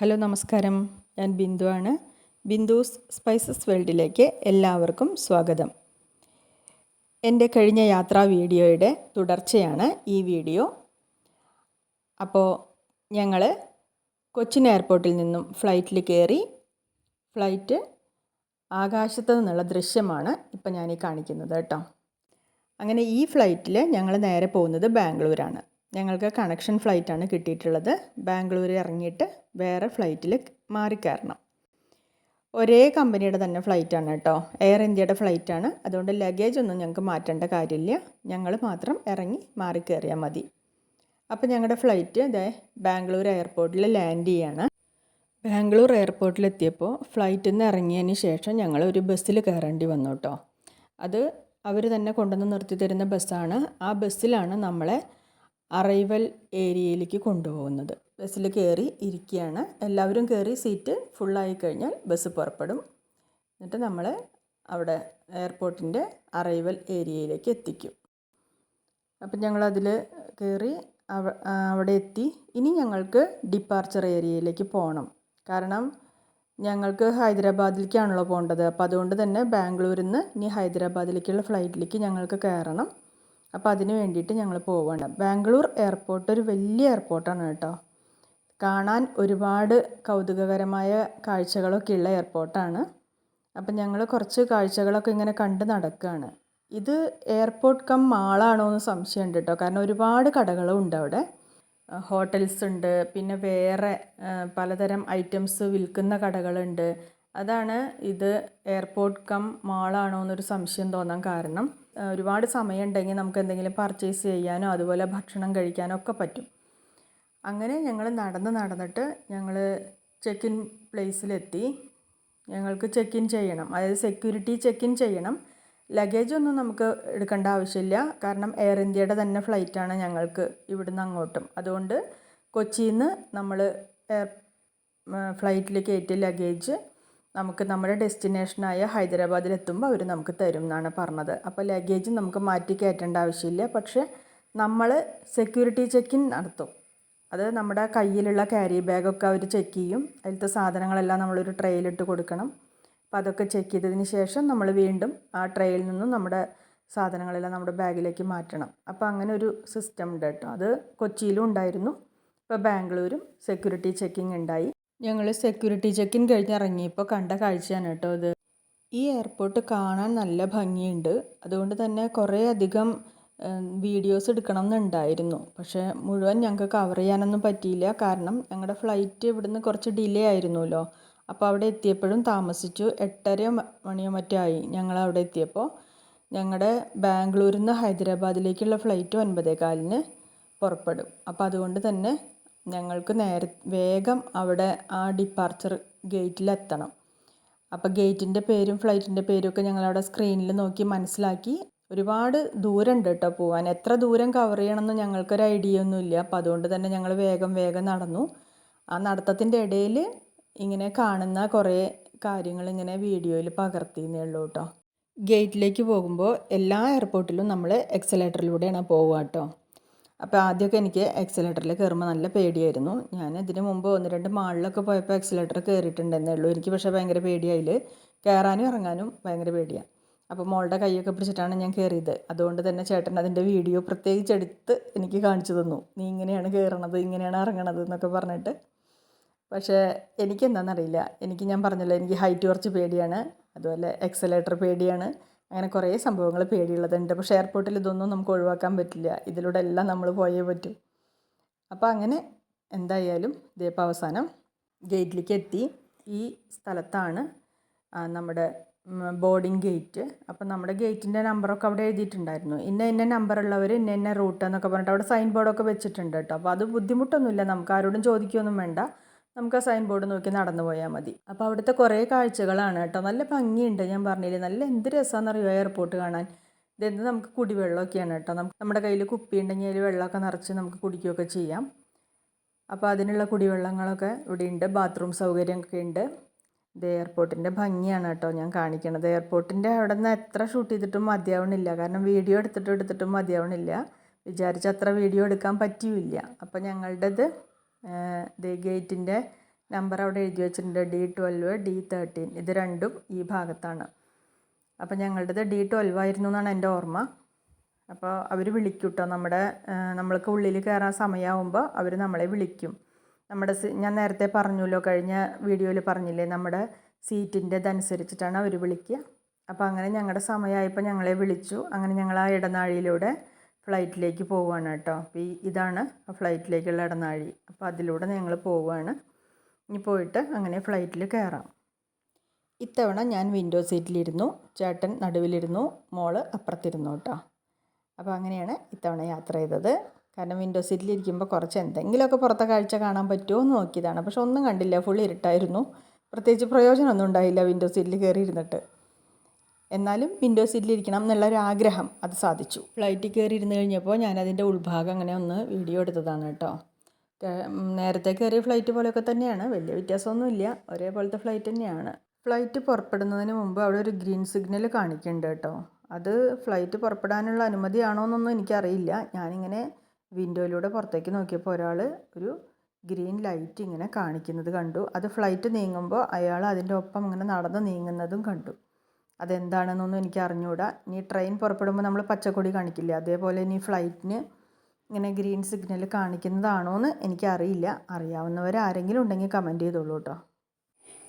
Hello നമസ്കാരം. ഞാൻ ബിന്ദു ആണ്. ബിന്ദുസ് സ്പൈസസ് വേൾഡിലേക്ക് എല്ലാവർക്കും സ്വാഗതം. എന്റെ കഴിഞ്ഞ യാത്രാ വീഡിയോയുടെ തുടർച്ചയാണ് ഈ വീഡിയോ. അപ്പോൾ ഞങ്ങൾ കൊച്ചിൻ എയർപോർട്ടിൽ നിന്നും ഫ്ലൈറ്റിൽ കയറി ഫ്ലൈറ്റ് ആകാശത്ത് നിന്നുള്ള ദൃശ്യമാണ് ഇപ്പം ഞാൻ ഈ കാണിക്കുന്നത് കേട്ടോ. അങ്ങനെ ഈ ഫ്ലൈറ്റിൽ ഞങ്ങൾ നേരെ പോകുന്നത് ബാംഗ്ലൂരാണ്. ഞങ്ങൾക്ക് കണക്ഷൻ ഫ്ലൈറ്റാണ് കിട്ടിയിട്ടുള്ളത്. ബാംഗ്ലൂർ ഇറങ്ങിയിട്ട് വേറെ ഫ്ലൈറ്റിൽ മാറിക്കയറണം ഒരേ കമ്പനിയുടെ തന്നെ ഫ്ലൈറ്റാണ് കേട്ടോ. എയർ ഇന്ത്യയുടെ ഫ്ലൈറ്റാണ് അതുകൊണ്ട് ലഗേജ് ഒന്നും ഞങ്ങൾക്ക് മാറ്റേണ്ട കാര്യമില്ല. ഞങ്ങൾ മാത്രം ഇറങ്ങി മാറിക്കയറിയാൽ മതി. അപ്പോൾ ഞങ്ങളുടെ ഫ്ലൈറ്റ് ഇതേ ബാംഗ്ലൂർ എയർപോർട്ടിൽ ലാൻഡ് ചെയ്യാണ്. ബാംഗ്ലൂർ എയർപോർട്ടിലെത്തിയപ്പോൾ ഫ്ലൈറ്റിൽ നിന്ന് ഇറങ്ങിയതിന് ശേഷം ഞങ്ങൾ ഒരു ബസ്സിൽ കയറേണ്ടി വന്നു കേട്ടോ. അത് അവർ തന്നെ കൊണ്ടുവന്ന് നിർത്തി തരുന്ന ബസ്സാണ് ആ ബസ്സിലാണ് നമ്മളെ അറൈവൽ ഏരിയയിലേക്ക് കൊണ്ടുപോകുന്നത്. ബസ്സിൽ കയറി ഇരിക്കുകയാണ്. എല്ലാവരും കയറി സീറ്റ് ഫുള്ളായി കഴിഞ്ഞാൽ ബസ് പുറപ്പെടും. എന്നിട്ട് നമ്മൾ അവിടെ എയർപോർട്ടിന്റെ അറൈവൽ ഏരിയയിലേക്ക് എത്തിക്കും. അപ്പം ഞങ്ങളതിൽ കയറി അവിടെ എത്തി. ഇനി ഞങ്ങൾക്ക് ഡിപ്പാർച്ചർ ഏരിയയിലേക്ക് പോകണം കാരണം ഞങ്ങൾക്ക് ഹൈദരാബാദിലേക്കാണല്ലോ പോകേണ്ടത് അപ്പോൾ അതുകൊണ്ട് തന്നെ ബാംഗ്ലൂരിൽ നിന്ന് ഇനി ഹൈദരാബാദിലേക്കുള്ള ഫ്ലൈറ്റിലേക്ക് ഞങ്ങൾക്ക് കയറണം അപ്പോൾ അതിന് വേണ്ടിയിട്ട് ഞങ്ങൾ പോവുകയാണ് ബാംഗ്ലൂർ എയർപോർട്ട് ഒരു വലിയ എയർപോർട്ടാണ് കേട്ടോ. കാണാൻ ഒരുപാട് കൗതുകകരമായ കാഴ്ചകളൊക്കെ ഉള്ള എയർപോർട്ടാണ് അപ്പം ഞങ്ങൾ കുറച്ച് കാഴ്ചകളൊക്കെ ഇങ്ങനെ കണ്ട് നടക്കുകയാണ് ഇത് എയർപോർട്ട് കം മാളാണോ എന്ന് സംശയമുണ്ട് കേട്ടോ. കാരണം ഒരുപാട് കടകളും ഉണ്ട് അവിടെ. ഹോട്ടൽസ് ഉണ്ട്. പിന്നെ വേറെ പലതരം ഐറ്റംസ് വിൽക്കുന്ന കടകളുണ്ട്. അതാണ് ഇത് എയർപോർട്ട് കം മാളാണോ എന്നൊരു സംശയം തോന്നാൻ കാരണം. ഒരുപാട് സമയം ഉണ്ടെങ്കിൽ നമുക്ക് എന്തെങ്കിലും പർച്ചേസ് ചെയ്യാനോ അതുപോലെ ഭക്ഷണം കഴിക്കാനോ ഒക്കെ പറ്റും. അങ്ങനെ ഞങ്ങൾ നടന്ന് നടന്നിട്ട് ഞങ്ങൾ ചെക്ക് ഇൻ പ്ലേസിലെത്തി ഞങ്ങൾക്ക് ചെക്ക് ഇൻ ചെയ്യണം. അതായത് സെക്യൂരിറ്റി ചെക്ക് ഇൻ ചെയ്യണം. ലഗേജ് ഒന്നും നമുക്ക് എടുക്കേണ്ട ആവശ്യമില്ല. കാരണം എയർ ഇന്ത്യയുടെ തന്നെ ഫ്ലൈറ്റാണ് ഞങ്ങൾക്ക് ഇവിടുന്ന് അങ്ങോട്ടും. അതുകൊണ്ട് കൊച്ചിയിൽ നിന്ന് നമ്മൾ എയർ ഫ്ലൈറ്റിൽ ലഗേജ് നമുക്ക് നമ്മുടെ ഡെസ്റ്റിനേഷനായ ഹൈദരാബാദിൽ എത്തുമ്പോൾ അവർ നമുക്ക് തരും എന്നാണ് പറഞ്ഞത്. അപ്പോൾ ലഗേജ് നമുക്ക് മാറ്റി കയറ്റേണ്ട ആവശ്യമില്ല. പക്ഷേ നമ്മൾ സെക്യൂരിറ്റി ചെക്കിൻ നടത്തും. അത് നമ്മുടെ കയ്യിലുള്ള ക്യാരി ബാഗൊക്കെ അവർ ചെക്ക് ചെയ്യും. അതിലത്തെ സാധനങ്ങളെല്ലാം നമ്മളൊരു ട്രെയിലിട്ട് കൊടുക്കണം. അപ്പോൾ അതൊക്കെ ചെക്ക് ചെയ്തതിന് ശേഷം നമ്മൾ വീണ്ടും ആ ട്രെയിൽ നിന്നും നമ്മുടെ സാധനങ്ങളെല്ലാം നമ്മുടെ ബാഗിലേക്ക് മാറ്റണം. അപ്പോൾ അങ്ങനെ ഒരു സിസ്റ്റം ഉണ്ട് കേട്ടോ. അത് കൊച്ചിയിലും ഉണ്ടായിരുന്നു. ഇപ്പോൾ ബാംഗ്ലൂരും സെക്യൂരിറ്റി ചെക്കിംഗ് ഉണ്ടായി ഞങ്ങൾ സെക്യൂരിറ്റി ചെക്കിൻ കഴിഞ്ഞ് ഇറങ്ങിയപ്പോൾ കണ്ട കാഴ്ചയാണ് കേട്ടോ ഇത്. ഈ എയർപോർട്ട് കാണാൻ നല്ല ഭംഗിയുണ്ട്. അതുകൊണ്ട് തന്നെ കുറേ അധികം വീഡിയോസ് എടുക്കണം എന്നുണ്ടായിരുന്നു. പക്ഷേ മുഴുവൻ ഞങ്ങൾക്ക് കവർ ചെയ്യാനൊന്നും പറ്റിയില്ല. കാരണം ഞങ്ങളുടെ ഫ്ലൈറ്റ് ഇവിടുന്ന് കുറച്ച് ഡിലേ ആയിരുന്നല്ലോ. അപ്പോൾ അവിടെ എത്തിയപ്പോഴും താമസിച്ചു. എട്ടര മണിയോ മറ്റോ ആയി ഞങ്ങൾ അവിടെ എത്തിയപ്പോൾ ഞങ്ങളുടെ ബാംഗ്ലൂരിൽ നിന്ന് ഹൈദരാബാദിലേക്കുള്ള ഫ്ലൈറ്റ് ഒൻപതേ കാലിന് പുറപ്പെടും. അപ്പോൾ അതുകൊണ്ട് തന്നെ ഞങ്ങൾക്ക് നേരെ വേഗം അവിടെ ആ ഡിപ്പാർച്ചർ ഗേറ്റിലെത്തണം അപ്പോൾ ഗേറ്റിന്റെ പേരും ഫ്ലൈറ്റിന്റെ പേരും ഒക്കെ ഞങ്ങളവിടെ സ്ക്രീനിൽ നോക്കി മനസ്സിലാക്കി ഒരുപാട് ദൂരം ഉണ്ട് കേട്ടോ പോകാൻ എത്ര ദൂരം കവർ ചെയ്യണമെന്ന് ഞങ്ങൾക്കൊരു ഐഡിയ ഒന്നുമില്ല. അപ്പോൾ അതുകൊണ്ട് തന്നെ ഞങ്ങൾ വേഗം വേഗം നടന്നു. ആ നടത്തത്തിന്റെ ഇടയിൽ ഇങ്ങനെ കാണുന്ന കുറേ കാര്യങ്ങൾ ഇങ്ങനെ വീഡിയോയിൽ പകർത്തിയെന്നേ ഉള്ളൂ കേട്ടോ ഗേറ്റിലേക്ക് പോകുമ്പോൾ എല്ലാ എയർപോർട്ടിലും നമ്മൾ എക്സലേറ്ററിലൂടെയാണ് പോവുക കേട്ടോ അപ്പോൾ ആദ്യമൊക്കെ എനിക്ക് എക്സലേറ്ററിൽ കയറുമ്പോൾ നല്ല പേടിയായിരുന്നു. ഞാൻ ഇതിന് മുമ്പ് ഒന്ന് രണ്ട് മാളിലൊക്കെ പോയപ്പോൾ എക്സലേറ്റർ കയറിയിട്ടുണ്ടെന്നേ ഉള്ളൂ. എനിക്ക് പക്ഷേ ഭയങ്കര പേടിയായില്ല? കയറാനും ഇറങ്ങാനും ഭയങ്കര പേടിയാണ് അപ്പോൾ മോളുടെ കൈയൊക്കെ പിടിച്ചിട്ടാണ് ഞാൻ കയറിയത് അതുകൊണ്ട് തന്നെ ചേട്ടൻ അതിന്റെ വീഡിയോ പ്രത്യേകിച്ച് എടുത്ത് എനിക്ക് കാണിച്ചു തന്നു. നീ ഇങ്ങനെയാണ് കയറണത് ഇങ്ങനെയാണ് ഇറങ്ങണത് എന്നൊക്കെ പറഞ്ഞിട്ട്. പക്ഷേ എനിക്കെന്താണെന്നറിയില്ല എനിക്ക് ഞാൻ പറഞ്ഞല്ലോ എനിക്ക് ഹൈറ്റ് കുറച്ച് പേടിയാണ്. അതുപോലെ എക്സലേറ്റർ പേടിയാണ്. അങ്ങനെ കുറേ സംഭവങ്ങൾ പേടിയുള്ളതുണ്ട്. പക്ഷേ എയർപോർട്ടിൽ ഇതൊന്നും നമുക്ക് ഒഴിവാക്കാൻ പറ്റില്ല. ഇതിലൂടെ എല്ലാം നമ്മൾ പോയേ പറ്റൂ. അപ്പോൾ അങ്ങനെ എന്തായാലും ഇതേപ്പോൾ അവസാനം ഗേറ്റിലേക്ക് എത്തി. ഈ സ്ഥലത്താണ് നമ്മുടെ ബോർഡിംഗ് ഗേറ്റ് അപ്പം നമ്മുടെ ഗേറ്റിന്റെ നമ്പറൊക്കെ അവിടെ എഴുതിയിട്ടുണ്ടായിരുന്നു. ഇന്ന ഇന്ന നമ്പറുള്ളവർ ഇന്ന ഇന്ന റൂട്ട് എന്നൊക്കെ പറഞ്ഞിട്ട് അവിടെ സൈൻ ബോർഡൊക്കെ വെച്ചിട്ടുണ്ട് കേട്ടോ. അപ്പോൾ അത് ബുദ്ധിമുട്ടൊന്നുമില്ല. നമുക്ക് ആരോടും ചോദിക്കുകയൊന്നും വേണ്ട. നമുക്ക് ആ സൈൻ ബോർഡ് നോക്കി നടന്നു പോയാൽ മതി. അപ്പോൾ അവിടുത്തെ കുറേ കാഴ്ചകളാണ് കേട്ടോ. നല്ല ഭംഗിയുണ്ട് ഞാൻ പറഞ്ഞില്ലേ. നല്ല എന്ത് രസമാണെന്നറിയോ എയർപോർട്ട് കാണാൻ. ഇതെന്ത് നമുക്ക് കുടിവെള്ളമൊക്കെയാണ് കേട്ടോ. നമുക്ക് നമ്മുടെ കയ്യിൽ കുപ്പി ഉണ്ടെങ്കിൽ അതിൽ വെള്ളമൊക്കെ നിറച്ച് നമുക്ക് കുടിക്കുകയൊക്കെ ചെയ്യാം. അപ്പോൾ അതിനുള്ള കുടിവെള്ളങ്ങളൊക്കെ ഇവിടെ ഉണ്ട്. ബാത്റൂം സൗകര്യമൊക്കെ ഉണ്ട്. ഇത് എയർപോർട്ടിന്റെ ഭംഗിയാണ് കേട്ടോ ഞാൻ കാണിക്കണത്. എയർപോർട്ടിന്റെ അവിടെ നിന്ന് എത്ര ഷൂട്ട് ചെയ്തിട്ടും മതിയാവണില്ല. കാരണം വീഡിയോ എടുത്തിട്ടും എടുത്തിട്ടും മതിയാവണില്ല. വിചാരിച്ച അത്ര വീഡിയോ എടുക്കാൻ പറ്റിയില്ല. അപ്പോൾ ഞങ്ങളുടേത് ഗേറ്റിന്റെ നമ്പർ അവിടെ എഴുതി വെച്ചിട്ടുണ്ട് ഡി ട്വൽവ് ഡി തേർട്ടീൻ. ഇത് രണ്ടും ഈ ഭാഗത്താണ്. അപ്പോൾ ഞങ്ങളുടേത് ഡി ട്വൽവ് ആയിരുന്നു എന്നാണ് എന്റെ ഓർമ്മ. അപ്പോൾ അവർ വിളിക്കും കേട്ടോ നമ്മുടെ നമ്മൾക്ക് ഉള്ളിൽ കയറാൻ സമയമാകുമ്പോൾ അവർ നമ്മളെ വിളിക്കും. നമ്മുടെ ഞാൻ നേരത്തെ പറഞ്ഞല്ലോ കഴിഞ്ഞ വീഡിയോയിൽ പറഞ്ഞില്ലേ നമ്മുടെ സീറ്റിന്റെ ഇതനുസരിച്ചിട്ടാണ് അവർ വിളിക്കുക. അപ്പോൾ അങ്ങനെ ഞങ്ങളുടെ സമയമായപ്പോൾ ഞങ്ങളെ വിളിച്ചു. അങ്ങനെ ഞങ്ങൾ ആ ഇടനാഴിയിലൂടെ ഫ്ലൈറ്റിലേക്ക് പോവുകയാണ് കേട്ടോ. അപ്പോൾ ഈ ഇതാണ് ഫ്ലൈറ്റിലേക്കുള്ള ഇടനാഴി. അപ്പോൾ അതിലൂടെ ഞങ്ങൾ പോവുകയാണ്. ഇനി പോയിട്ട് അങ്ങനെ ഫ്ലൈറ്റിൽ കയറാം ഇത്തവണ ഞാൻ വിൻഡോ സീറ്റിലിരുന്നു ചേട്ടൻ നടുവിലിരുന്നു. മോൾ അപ്പുറത്തിരുന്നു കേട്ടോ. അപ്പോൾ അങ്ങനെയാണ് ഇത്തവണ യാത്ര ചെയ്തത്. കാരണം വിൻഡോ സീറ്റിലിരിക്കുമ്പോൾ കുറച്ച് എന്തെങ്കിലുമൊക്കെ പുറത്തെ കാഴ്ച കാണാൻ പറ്റുമോ എന്ന് നോക്കിയതാണ്. പക്ഷെ ഒന്നും കണ്ടില്ല. ഫുൾ ഇരുട്ടായിരുന്നു. പ്രത്യേകിച്ച് പ്രയോജനമൊന്നും ഉണ്ടായില്ല വിൻഡോ സീറ്റിൽ കയറി ഇരുന്നിട്ട് എന്നാലും വിൻഡോ സീറ്റിലിരിക്കണം എന്നുള്ളൊരു ആഗ്രഹം അത് സാധിച്ചു. ഫ്ലൈറ്റിൽ കയറി ഇരുന്ന് കഴിഞ്ഞപ്പോൾ ഞാനതിന്റെ ഉൾഭാഗം അങ്ങനെ ഒന്ന് വീഡിയോ എടുത്തതാണ് കേട്ടോ. നേരത്തെ കയറിയ ഫ്ലൈറ്റ് പോലെയൊക്കെ തന്നെയാണ്. വലിയ വ്യത്യാസമൊന്നുമില്ല. ഒരേപോലത്തെ ഫ്ലൈറ്റ് തന്നെയാണ്. ഫ്ലൈറ്റ് പുറപ്പെടുന്നതിന് മുമ്പ് അവിടെ ഒരു ഗ്രീൻ സിഗ്നൽ കാണിക്കുന്നുണ്ട് കേട്ടോ. അത് ഫ്ലൈറ്റ് പുറപ്പെടാനുള്ള അനുമതിയാണോ എന്നൊന്നും എനിക്കറിയില്ല. ഞാനിങ്ങനെ വിൻഡോയിലൂടെ പുറത്തേക്ക് നോക്കിയപ്പോൾ ഒരാൾ ഒരു ഗ്രീൻ ലൈറ്റ് ഇങ്ങനെ കാണിക്കുന്നത് കണ്ടു. അത് ഫ്ലൈറ്റ് നീങ്ങുമ്പോൾ അയാൾ അതിന്റെ ഒപ്പം ഇങ്ങനെ നടന്ന് നീങ്ങുന്നതും കണ്ടു. അതെന്താണെന്നൊന്നും എനിക്ക് അറിഞ്ഞുകൂടാ ഇനി ട്രെയിൻ പുറപ്പെടുമ്പോൾ നമ്മൾ പച്ചക്കൊടി കാണിക്കില്ല? അതേപോലെ ഇനി ഫ്ലൈറ്റിന് ഇങ്ങനെ ഗ്രീൻ സിഗ്നൽ കാണിക്കുന്നതാണോ എന്ന് എനിക്കറിയില്ല. അറിയാവുന്നവർ ആരെങ്കിലും ഉണ്ടെങ്കിൽ കമന്റ് ചെയ്തോളൂ കേട്ടോ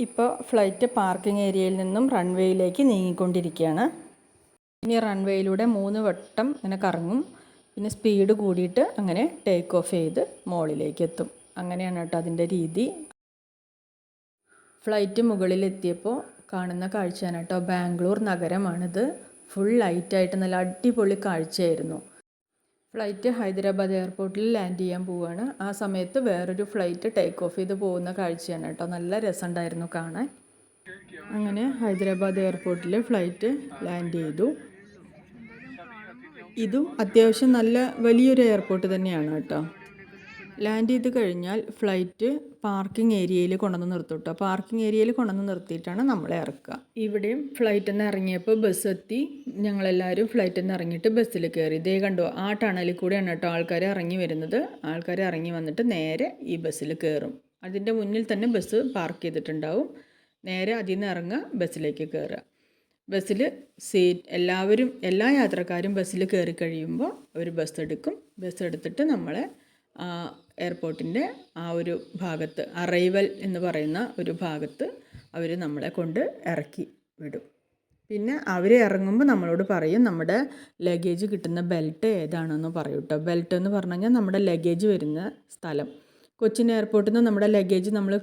ഇപ്പോൾ ഫ്ലൈറ്റ് പാർക്കിംഗ് ഏരിയയിൽ നിന്നും റൺവേയിലേക്ക് നീങ്ങിക്കൊണ്ടിരിക്കുകയാണ്. ഇനി റൺവേയിലൂടെ മൂന്ന് വട്ടം ഇങ്ങനെ കറങ്ങും. പിന്നെ സ്പീഡ് കൂടിയിട്ട് അങ്ങനെ ടേക്ക് ഓഫ് ചെയ്ത് മുകളിലേക്ക് എത്തും. അങ്ങനെയാണ് കേട്ടോ അതിന്റെ രീതി. ഫ്ലൈറ്റ് മുകളിലെത്തിയപ്പോൾ കാണുന്ന കാഴ്ചയാണ് കേട്ടോ. ബാംഗ്ലൂർ നഗരമാണിത്. ഫുൾ ലൈറ്റായിട്ട് നല്ല അടിപൊളി കാഴ്ചയായിരുന്നു. ഫ്ലൈറ്റ് ഹൈദരാബാദ് എയർപോർട്ടിൽ ലാൻഡ് ചെയ്യാൻ പോവുകയാണ് ആ സമയത്ത് വേറൊരു ഫ്ലൈറ്റ് ടേക്ക് ഓഫ് ചെയ്ത് പോകുന്ന കാഴ്ചയാണ് കേട്ടോ. നല്ല രസമുണ്ടായിരുന്നു കാണാൻ. അങ്ങനെ ഹൈദരാബാദ് എയർപോർട്ടിൽ ഫ്ലൈറ്റ് ലാൻഡ് ചെയ്തു. ഇതും അത്യാവശ്യം നല്ല വലിയൊരു എയർപോർട്ട് തന്നെയാണ് കേട്ടോ. ലാൻഡ് ചെയ്ത് കഴിഞ്ഞാൽ ഫ്ലൈറ്റ് പാർക്കിംഗ് ഏരിയയിൽ കൊണ്ടുവന്ന് നിർത്തും കേട്ടോ പാർക്കിംഗ് ഏരിയയിൽ കൊണ്ടുവന്ന് നിർത്തിയിട്ടാണ് നമ്മളെ ഇറക്കുക. ഇവിടെയും ഫ്ലൈറ്റിൽ നിന്ന് ഇറങ്ങിയപ്പോൾ ബസ് എത്തി. ഞങ്ങളെല്ലാവരും ഫ്ലൈറ്റിൽ നിന്ന് ഇറങ്ങിയിട്ട് ബസ്സിൽ കയറി. ഇതേ കണ്ടോ ആ ടണലിൽ കൂടെയാണ് കേട്ടോ ആൾക്കാർ ഇറങ്ങി വരുന്നത്. ആൾക്കാർ ഇറങ്ങി വന്നിട്ട് നേരെ ഈ ബസ്സിൽ കയറും. അതിന്റെ മുന്നിൽ തന്നെ ബസ് പാർക്ക് ചെയ്തിട്ടുണ്ടാവും. നേരെ അതിൽ നിന്ന് ഇറങ്ങുക ബസ്സിലേക്ക് കയറുക. ബസ്സിൽ സീറ്റ് എല്ലാവരും എല്ലാ യാത്രക്കാരും ബസ്സിൽ കയറി കഴിയുമ്പോൾ ഒരു ബസ് എടുക്കും. ബസ് എടുത്തിട്ട് നമ്മളെ എയർപോർട്ടിന്റെ ആ ഒരു ഭാഗത്ത് അറൈവൽ എന്ന് പറയുന്ന ഒരു ഭാഗത്ത് അവർ നമ്മളെ കൊണ്ട് ഇറക്കി വിടും. പിന്നെ അവർ ഇറങ്ങുമ്പോൾ നമ്മളോട് പറയും നമ്മുടെ ലഗേജ് കിട്ടുന്ന ബെൽറ്റ് ഏതാണെന്ന് പറയും കേട്ടോ ബെൽറ്റ് എന്ന് പറഞ്ഞു കഴിഞ്ഞാൽ നമ്മുടെ ലഗേജ് വരുന്ന സ്ഥലം. കൊച്ചിൻ എയർപോർട്ടിൽ നിന്ന് നമ്മുടെ ലഗേജ് നമ്മൾ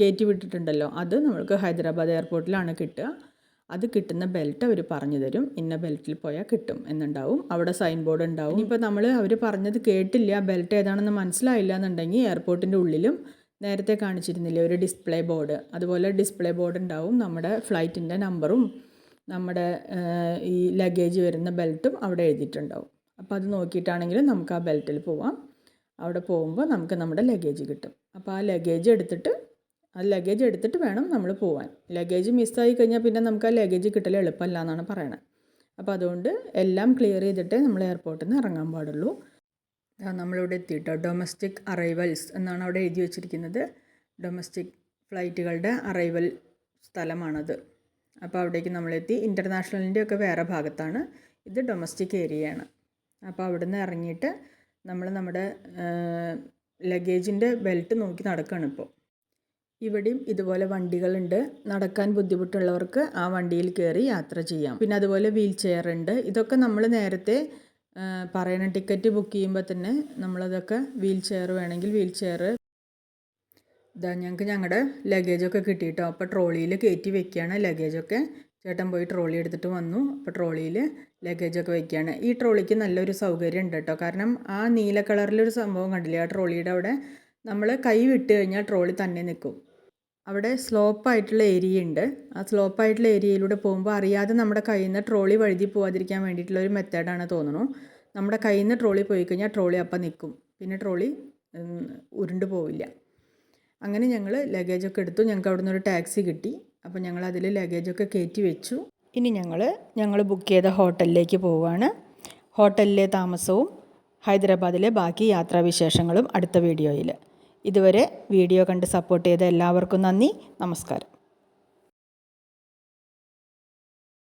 കയറ്റി വിട്ടിട്ടുണ്ടല്ലോ. അത് നമ്മൾക്ക് ഹൈദരാബാദ് എയർപോർട്ടിലാണ് കിട്ടുക. അത് കിട്ടുന്ന ബെൽറ്റ് അവർ പറഞ്ഞു തരും. ഇന്ന ബെൽറ്റിൽ പോയാൽ കിട്ടും എന്നുണ്ടാവും. അവിടെ സൈൻ ബോർഡ് ഉണ്ടാവും. ഇപ്പോൾ നമ്മൾ അവർ പറഞ്ഞത് കേട്ടില്ല. ബെൽറ്റ് ഏതാണെന്ന് മനസ്സിലായില്ല എന്നുണ്ടെങ്കിൽ എയർപോർട്ടിന്റെ ഉള്ളിലും നേരത്തെ കാണിച്ചിരുന്നില്ലേ ഒരു ഡിസ്പ്ലേ ബോർഡ് അതുപോലെ ഡിസ്പ്ലേ ബോർഡ് ഉണ്ടാവും. നമ്മുടെ ഫ്ലൈറ്റിന്റെ നമ്പറും നമ്മുടെ ഈ ലഗേജ് വരുന്ന ബെൽറ്റും അവിടെ എഴുതിയിട്ടുണ്ടാവും. അപ്പോൾ അത് നോക്കിയിട്ടാണെങ്കിലും നമുക്ക് ആ ബെൽറ്റിൽ പോവാം. അവിടെ പോകുമ്പോൾ നമുക്ക് നമ്മുടെ ലഗേജ് കിട്ടും. അപ്പോൾ ആ ലഗേജ് എടുത്തിട്ട് ആ ലഗേജ് എടുത്തിട്ട് വേണം നമ്മൾ പോവാൻ. ലഗേജ് മിസ്സായി കഴിഞ്ഞാൽ പിന്നെ നമുക്ക് ആ ലഗേജ് കിട്ടൽ എളുപ്പമല്ല എന്നാണ് പറയണത് അപ്പോൾ അതുകൊണ്ട് എല്ലാം ക്ലിയർ ചെയ്തിട്ടേ നമ്മൾ എയർപോർട്ടിൽ നിന്ന് ഇറങ്ങാൻ പാടുള്ളൂ. നമ്മളിവിടെ എത്തിയിട്ടോ. ഡൊമസ്റ്റിക് അറൈവൽസ് എന്നാണ് അവിടെ എഴുതി വെച്ചിരിക്കുന്നത്. ഡൊമസ്റ്റിക് ഫ്ലൈറ്റുകളുടെ അറൈവൽ സ്ഥലമാണത്. അപ്പോൾ അവിടേക്ക് നമ്മളെത്തി. ഇന്റർനാഷണലിന്റെ ഒക്കെ വേറെ ഭാഗത്താണ്. ഇത് ഡൊമസ്റ്റിക് ഏരിയയാണ് അപ്പോൾ അവിടുന്ന് ഇറങ്ങിയിട്ട് നമ്മൾ നമ്മുടെ ലഗേജിന്റെ ബെൽറ്റ് നോക്കി നടക്കുകയാണ് ഇപ്പോൾ ഇവിടെയും ഇതുപോലെ വണ്ടികളുണ്ട്. നടക്കാൻ ബുദ്ധിമുട്ടുള്ളവർക്ക് ആ വണ്ടിയിൽ കയറി യാത്ര ചെയ്യാം. പിന്നെ അതുപോലെ വീൽ ചെയർ ഉണ്ട്. ഇതൊക്കെ നമ്മൾ നേരത്തെ പറയണ ടിക്കറ്റ് ബുക്ക് ചെയ്യുമ്പോൾ തന്നെ നമ്മളതൊക്കെ വീൽ ചെയർ വേണമെങ്കിൽ വീൽ ചെയർ. ഇതാ ഞങ്ങൾക്ക് ഞങ്ങളുടെ ലഗേജൊക്കെ കിട്ടിയിട്ടോ അപ്പോൾ ട്രോളിയിൽ കയറ്റി വെക്കുകയാണ് ലഗേജൊക്കെ ചേട്ടൻ പോയി ട്രോളി എടുത്തിട്ട് വന്നു. അപ്പോൾ ട്രോളിയിൽ ലഗേജൊക്കെ വയ്ക്കുകയാണ് ഈ ട്രോളിക്ക് നല്ലൊരു സൗകര്യം ഉണ്ട് കേട്ടോ കാരണം ആ നീല കളറിലൊരു സംഭവം കണ്ടില്ലേ? ആ ട്രോളിയുടെ അവിടെ നമ്മൾ കൈ വിട്ട് കഴിഞ്ഞാൽ ട്രോളി തന്നെ നിൽക്കും അവിടെ സ്ലോപ്പായിട്ടുള്ള ഏരിയ ഉണ്ട് ആ സ്ലോപ്പായിട്ടുള്ള ഏരിയയിലൂടെ പോകുമ്പോൾ അറിയാതെ നമ്മുടെ കയ്യിൽ നിന്ന് ട്രോളി വഴുതി പോകാതിരിക്കാൻ വേണ്ടിയിട്ടുള്ള ഒരു മെത്തേഡാണ് തോന്നുന്നു. നമ്മുടെ കയ്യിൽ നിന്ന് ട്രോളി പോയി കഴിഞ്ഞാൽ ട്രോളി അപ്പം നിൽക്കും. പിന്നെ ട്രോളി ഉരുണ്ട് പോവില്ല. അങ്ങനെ ഞങ്ങൾ ലഗേജൊക്കെ എടുത്തു. ഞങ്ങൾക്ക് അവിടെ നിന്ന് ഒരു ടാക്സി കിട്ടി. അപ്പോൾ ഞങ്ങൾ അതിൽ ലഗേജൊക്കെ കയറ്റി വെച്ചു. ഇനി ഞങ്ങൾ ഞങ്ങൾ ബുക്ക് ചെയ്ത ഹോട്ടലിലേക്ക് പോവുകയാണ് ഹോട്ടലിലെ താമസവും ഹൈദരാബാദിലെ ബാക്കി യാത്രാവിശേഷങ്ങളും അടുത്ത വീഡിയോയിൽ ഇതുവരെ വീഡിയോ കണ്ട് സപ്പോർട്ട് ചെയ്ത എല്ലാവർക്കും നന്ദി. നമസ്കാരം.